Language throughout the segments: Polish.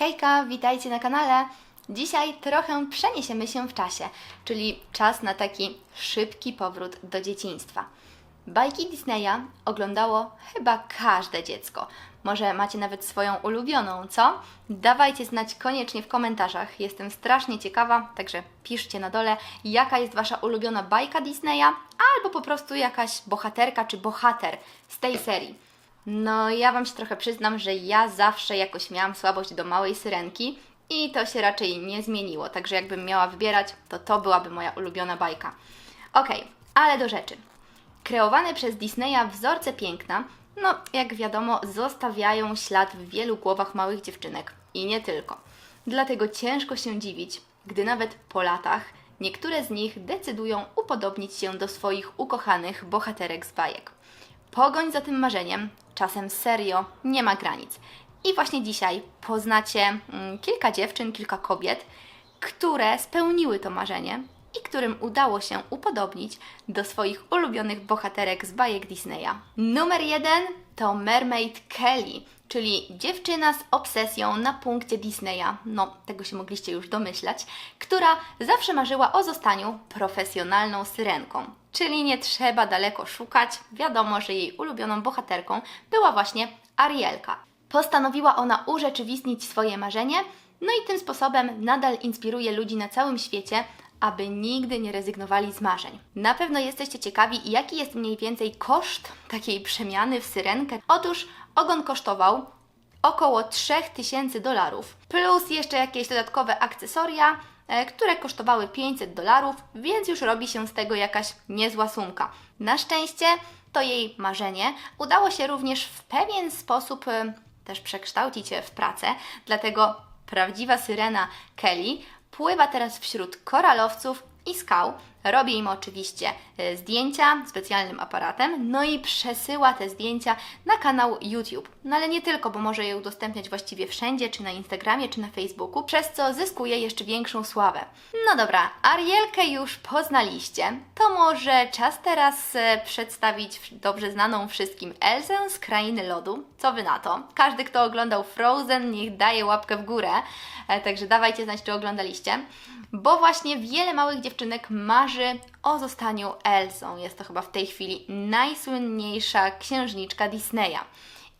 Hejka, witajcie na kanale. Dzisiaj trochę przeniesiemy się w czasie, czyli czas na taki szybki powrót do dzieciństwa. Bajki Disneya oglądało chyba każde dziecko. Może macie nawet swoją ulubioną, co? Dawajcie znać koniecznie w komentarzach. Jestem strasznie ciekawa, także piszcie na dole, jaka jest Wasza ulubiona bajka Disneya, albo po prostu jakaś bohaterka czy bohater z tej serii. No, ja Wam się trochę przyznam, że ja zawsze jakoś miałam słabość do małej syrenki i to się raczej nie zmieniło. Także jakbym miała wybierać, to to byłaby moja ulubiona bajka. Okej, ale do rzeczy. Kreowane przez Disneya wzorce piękna, no jak wiadomo, zostawiają ślad w wielu głowach małych dziewczynek i nie tylko. Dlatego ciężko się dziwić, gdy nawet po latach niektóre z nich decydują upodobnić się do swoich ukochanych bohaterek z bajek. Pogoń za tym marzeniem, czasem serio, nie ma granic. I właśnie dzisiaj poznacie mm, kilka dziewczyn, kilka kobiet, które spełniły to marzenie i którym udało się upodobnić do swoich ulubionych bohaterek z bajek Disneya. Numer jeden to Mermaid Kelly, czyli dziewczyna z obsesją na punkcie Disneya, no tego się mogliście już domyślać, która zawsze marzyła o zostaniu profesjonalną syrenką. Czyli nie trzeba daleko szukać, wiadomo, że jej ulubioną bohaterką była właśnie Arielka. Postanowiła ona urzeczywistnić swoje marzenie, no i tym sposobem nadal inspiruje ludzi na całym świecie, aby nigdy nie rezygnowali z marzeń. Na pewno jesteście ciekawi, jaki jest mniej więcej koszt takiej przemiany w syrenkę. Otóż ogon kosztował około 3000 dolarów, plus jeszcze jakieś dodatkowe akcesoria, które kosztowały 500 dolarów, więc już robi się z tego jakaś niezła sumka. Na szczęście to jej marzenie udało się również w pewien sposób e, też przekształcić w pracę, dlatego prawdziwa syrena Kelly pływa teraz wśród koralowców i skał. Robi im oczywiście e, zdjęcia specjalnym aparatem, no i przesyła te zdjęcia na kanał YouTube. No ale nie tylko, bo może je udostępniać właściwie wszędzie, czy na Instagramie, czy na Facebooku, przez co zyskuje jeszcze większą sławę. No dobra, Arielkę już poznaliście, to może czas teraz e, przedstawić dobrze znaną wszystkim Elsę z Krainy Lodu. Co Wy na to? Każdy, kto oglądał Frozen, niech daje łapkę w górę, e, także dawajcie znać, czy oglądaliście bo właśnie wiele małych dziewczynek marzy o zostaniu Elsą. Jest to chyba w tej chwili najsłynniejsza księżniczka Disneya.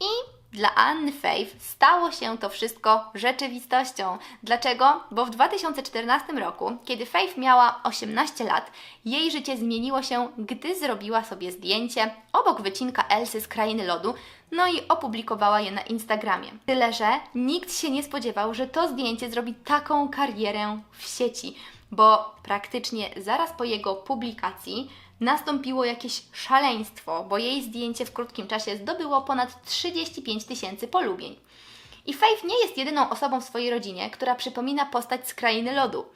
I dla Anny Faith stało się to wszystko rzeczywistością. Dlaczego? Bo w 2014 roku, kiedy Faith miała 18 lat, jej życie zmieniło się, gdy zrobiła sobie zdjęcie obok wycinka Elsy z Krainy Lodu, no i opublikowała je na Instagramie. Tyle, że nikt się nie spodziewał, że to zdjęcie zrobi taką karierę w sieci, bo praktycznie zaraz po jego publikacji nastąpiło jakieś szaleństwo, bo jej zdjęcie w krótkim czasie zdobyło ponad 35 tysięcy polubień. I Faith nie jest jedyną osobą w swojej rodzinie, która przypomina postać z krainy lodu,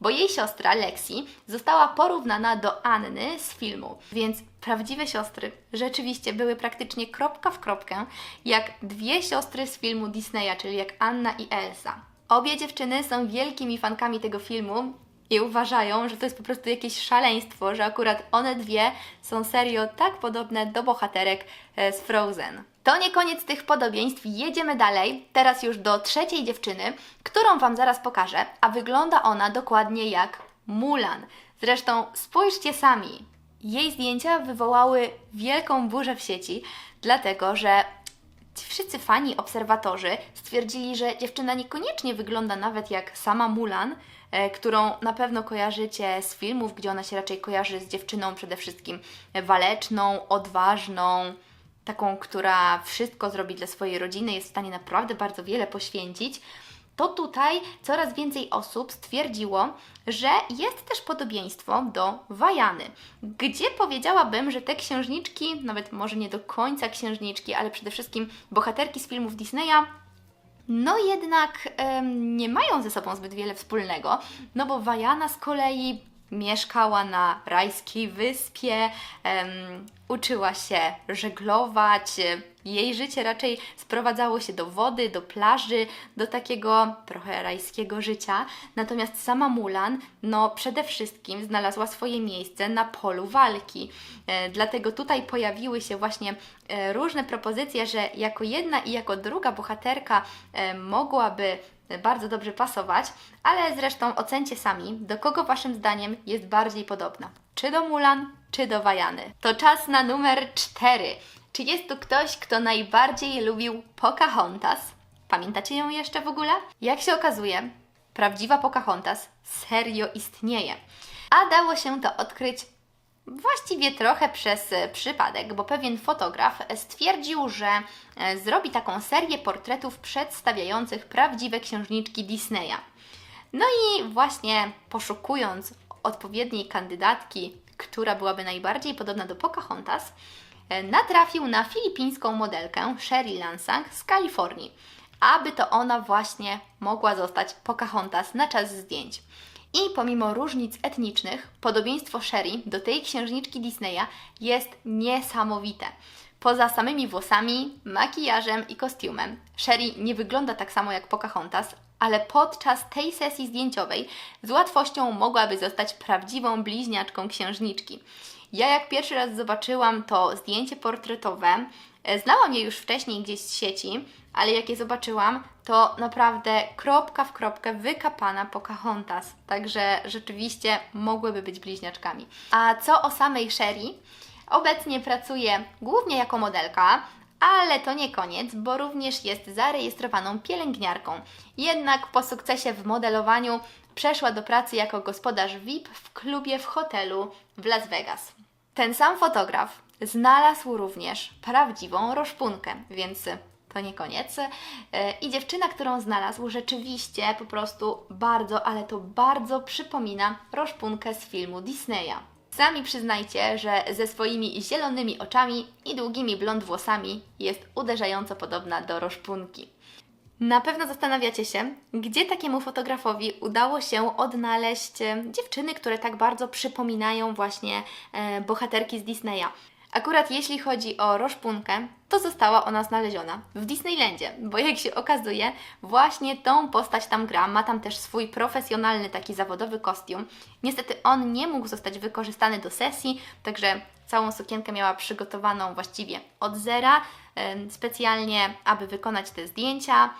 bo jej siostra Lexi została porównana do Anny z filmu, więc prawdziwe siostry rzeczywiście były praktycznie kropka w kropkę jak dwie siostry z filmu Disneya, czyli jak Anna i Elsa. Obie dziewczyny są wielkimi fankami tego filmu i uważają, że to jest po prostu jakieś szaleństwo, że akurat one dwie są serio tak podobne do bohaterek e, z Frozen. To nie koniec tych podobieństw, jedziemy dalej, teraz już do trzeciej dziewczyny, którą Wam zaraz pokażę, a wygląda ona dokładnie jak Mulan. Zresztą spójrzcie sami, jej zdjęcia wywołały wielką burzę w sieci, dlatego że wszyscy fani, obserwatorzy stwierdzili, że dziewczyna niekoniecznie wygląda nawet jak sama Mulan, którą na pewno kojarzycie z filmów, gdzie ona się raczej kojarzy z dziewczyną przede wszystkim waleczną, odważną, taką, która wszystko zrobi dla swojej rodziny, jest w stanie naprawdę bardzo wiele poświęcić to tutaj coraz więcej osób stwierdziło, że jest też podobieństwo do Wajany, gdzie powiedziałabym, że te księżniczki, nawet może nie do końca księżniczki, ale przede wszystkim bohaterki z filmów Disneya, no jednak em, nie mają ze sobą zbyt wiele wspólnego, no bo Wajana z kolei mieszkała na rajskiej wyspie, em, uczyła się żeglować. Jej życie raczej sprowadzało się do wody, do plaży, do takiego trochę rajskiego życia. Natomiast sama Mulan, no przede wszystkim znalazła swoje miejsce na polu walki. E, dlatego tutaj pojawiły się właśnie e, różne propozycje, że jako jedna i jako druga bohaterka e, mogłaby bardzo dobrze pasować, ale zresztą ocencie sami, do kogo Waszym zdaniem jest bardziej podobna. Czy do Mulan, czy do Wajany. To czas na numer 4. Czy jest tu ktoś, kto najbardziej lubił Pocahontas? Pamiętacie ją jeszcze w ogóle? Jak się okazuje, prawdziwa Pocahontas serio istnieje. A dało się to odkryć Właściwie trochę przez e, przypadek, bo pewien fotograf stwierdził, że e, zrobi taką serię portretów przedstawiających prawdziwe księżniczki Disneya. No i właśnie poszukując odpowiedniej kandydatki, która byłaby najbardziej podobna do Pocahontas, e, natrafił na filipińską modelkę Sherry Lansang z Kalifornii, aby to ona właśnie mogła zostać Pocahontas na czas zdjęć. I pomimo różnic etnicznych, podobieństwo Sherry do tej księżniczki Disneya jest niesamowite. Poza samymi włosami, makijażem i kostiumem, Sherry nie wygląda tak samo jak Pocahontas, ale podczas tej sesji zdjęciowej z łatwością mogłaby zostać prawdziwą bliźniaczką księżniczki. Ja jak pierwszy raz zobaczyłam to zdjęcie portretowe, e, znałam je już wcześniej gdzieś z sieci, ale jak je zobaczyłam, to naprawdę kropka w kropkę wykapana Pocahontas. Także rzeczywiście mogłyby być bliźniaczkami. A co o samej Sherry? Obecnie pracuje głównie jako modelka, ale to nie koniec, bo również jest zarejestrowaną pielęgniarką. Jednak po sukcesie w modelowaniu przeszła do pracy jako gospodarz VIP w klubie w hotelu w Las Vegas. Ten sam fotograf znalazł również prawdziwą roszpunkę, więc to nie koniec. E, I dziewczyna, którą znalazł, rzeczywiście po prostu bardzo, ale to bardzo przypomina roszpunkę z filmu Disneya. Sami przyznajcie, że ze swoimi zielonymi oczami i długimi blond włosami jest uderzająco podobna do roszpunki. Na pewno zastanawiacie się, gdzie takiemu fotografowi udało się odnaleźć e, dziewczyny, które tak bardzo przypominają właśnie e, bohaterki z Disneya. Akurat jeśli chodzi o roszpunkę, to została ona znaleziona w Disneylandzie, bo jak się okazuje, właśnie tą postać tam gra, ma tam też swój profesjonalny taki zawodowy kostium. Niestety on nie mógł zostać wykorzystany do sesji, także całą sukienkę miała przygotowaną właściwie od zera, specjalnie aby wykonać te zdjęcia.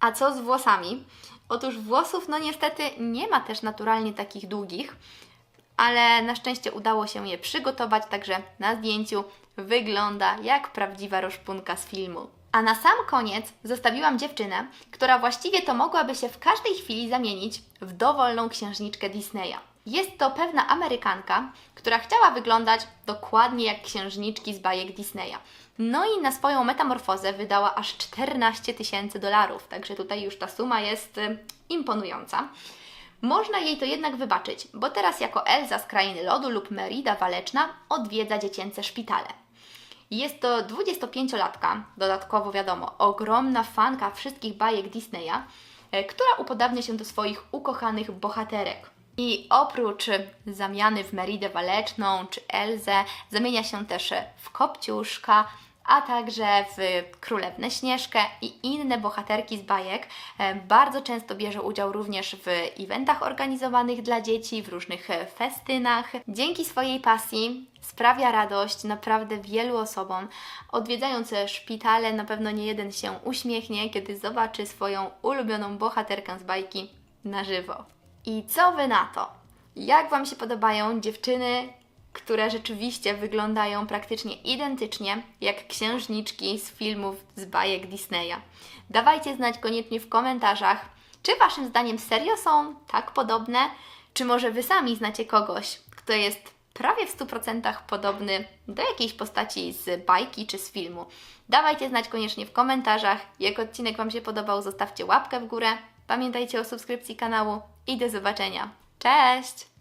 A co z włosami? Otóż włosów, no niestety nie ma też naturalnie takich długich, ale na szczęście udało się je przygotować, także na zdjęciu wygląda jak prawdziwa roszpunka z filmu. A na sam koniec zostawiłam dziewczynę, która właściwie to mogłaby się w każdej chwili zamienić w dowolną księżniczkę Disneya. Jest to pewna Amerykanka, która chciała wyglądać dokładnie jak księżniczki z bajek Disneya. No i na swoją metamorfozę wydała aż 14 tysięcy dolarów, także tutaj już ta suma jest y, imponująca. Można jej to jednak wybaczyć, bo teraz jako Elza z Krainy Lodu lub Merida Waleczna odwiedza dziecięce szpitale. Jest to 25-latka, dodatkowo wiadomo, ogromna fanka wszystkich bajek Disneya, e, która upodabnia się do swoich ukochanych bohaterek. I oprócz zamiany w Meridę Waleczną czy Elzę, zamienia się też w Kopciuszka, a także w Królewnę Śnieżkę i inne bohaterki z bajek. E, bardzo często bierze udział również w eventach organizowanych dla dzieci, w różnych e, festynach. Dzięki swojej pasji sprawia radość naprawdę wielu osobom. Odwiedzając szpitale, na pewno nie jeden się uśmiechnie, kiedy zobaczy swoją ulubioną bohaterkę z bajki na żywo. I co Wy na to? Jak Wam się podobają dziewczyny, które rzeczywiście wyglądają praktycznie identycznie jak księżniczki z filmów z bajek Disneya. Dawajcie znać koniecznie w komentarzach, czy Waszym zdaniem serio są tak podobne, czy może Wy sami znacie kogoś, kto jest prawie w 100% podobny do jakiejś postaci z bajki czy z filmu. Dawajcie znać koniecznie w komentarzach. Jak odcinek Wam się podobał, zostawcie łapkę w górę. Pamiętajcie o subskrypcji kanału i do zobaczenia. Cześć!